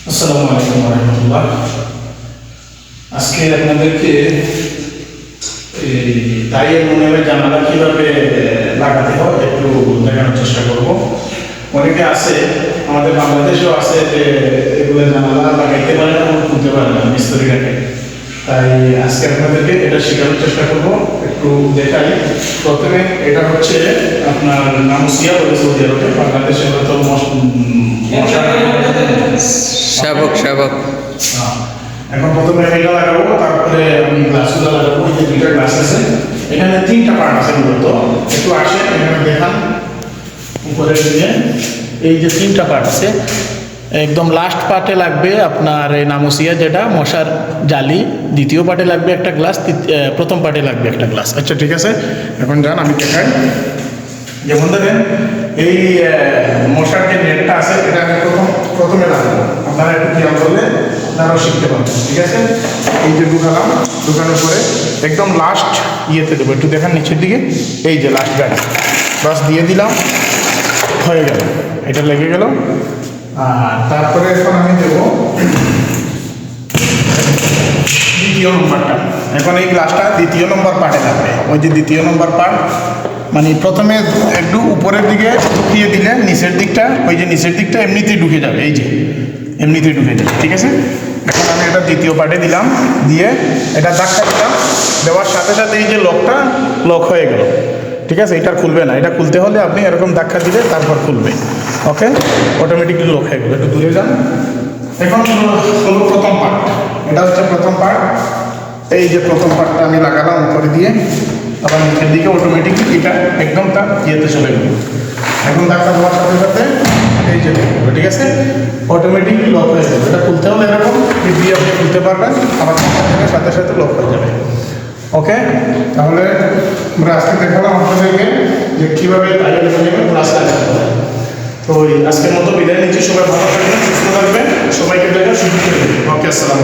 আসসালামু আলাইকুম রহমতুল্লাহ আজকে আপনাদেরকে এই তাইয়ের মনে জানালা কীভাবে লাগাতে হয় একটু দেখানোর চেষ্টা করব। অনেকে আছে, আমাদের বাংলাদেশেও আছে যে এগুলো জানালা লাগাইতে পারে না খুলতে পারে না মিস্ত্রিটাকে তাই আজকে আপনাদেরকে এটা শেখানোর চেষ্টা করব, একটু দেখাই। প্রথমে এটা হচ্ছে আপনার নামুসিয়া বলে সৌদি আরবে বাংলাদেশে হয়তো মশ- হ্যাঁ। এখন প্রথমে এটা লাগাবো তারপরে আমি গ্লাসগুলো লাগাবো এই যে দুইটা গ্লাস আছে। এখানে তিনটা পার্ট আছে মূলত। একটু আসে এখানে দেখান। উপরের দিকে। এই যে তিনটা পার্ট আছে, একদম লাস্ট পার্টে লাগবে আপনার নামুসিয়া যেটা, মশার জালি। দ্বিতীয় পার্টে লাগবে একটা গ্লাস প্রথম পার্টে লাগবে একটা গ্লাস আচ্ছা ঠিক আছে? এখন যান, আমি দেখাই। যেমন দেখেন, এই মশার যে নেটটা আছে, এটা প্রথম, প্রথমে লাগাবো আপনারা একটু খেয়াল করলে আপনারাও শিখতে পারবেন, ঠিক আছে? এই যে ঢুকালাম, ঢুকানোর পরে একদম লাস্ট ইয়েতে দেবো, একটু দেখান নিচের দিকে। এই যে লাস্ট গাড়ি বাস দিয়ে দিলাম, হয়ে গেল। এটা লেগে গেল। আর তারপরে এখন আমি দেবো দ্বিতীয় নম্বরটা এখন এই গ্লাসটা দ্বিতীয় নম্বর পার্টে লাগবে ওই যে দ্বিতীয় নম্বর পার্ট মানে প্রথমে একটু উপরের দিকে ঢুকিয়ে দিলে নিচের দিকটা, ওই যে নিচের দিকটা এমনিতেই ঢুকে যাবে, এই যে, এমনিতেই ঢুকে যাবে, ঠিক আছে? এখন আমি এটা দ্বিতীয় পার্টে দিলাম, দিয়ে এটা ধাক্কা দিলাম, দেওয়ার সাথে সাথে এই যে লকটা লক হয়ে গেল, ঠিক আছে? এটা খুলবে না, এটা খুলতে হলে আপনি এরকম ধাক্কা দিলে তারপর খুলবে, ওকে? অটোমেটিকলি লক হয়ে গেল, একটু দূরে যান। এখন হলো প্রথম পার্ট এটা হচ্ছে প্রথম পার্ট এই যে প্রথম পার্টটা আমি লাগালাম উপরে দিয়ে আবার নিচের দিকে অটোমেটিকলি এটা একদম তার ইয়েতে চলে গেল। এখন ধাক্কা দেওয়ার সাথে সাথে এই যে ঠিক আছে? অটোমেটিকলি লক হয়ে যাবে। এটা খুলতে হলে এরকম টিপ দিয়ে আপনি খুলতে পারবেন, আবার সাথে সাথে লক হয়ে যাবে। ওকে তাহলে আমরা আজকে দেখালাম আপনাদেরকে যে কীভাবে টাইল ক্লাস লাগাতে হয় তো আজকের মতো বিদায় নিচ্ছি, সবাই ভালো থাকবেন, সুস্থ থাকবেন, সবাইকে দেখা সুযোগ করে ওকে আসসালাম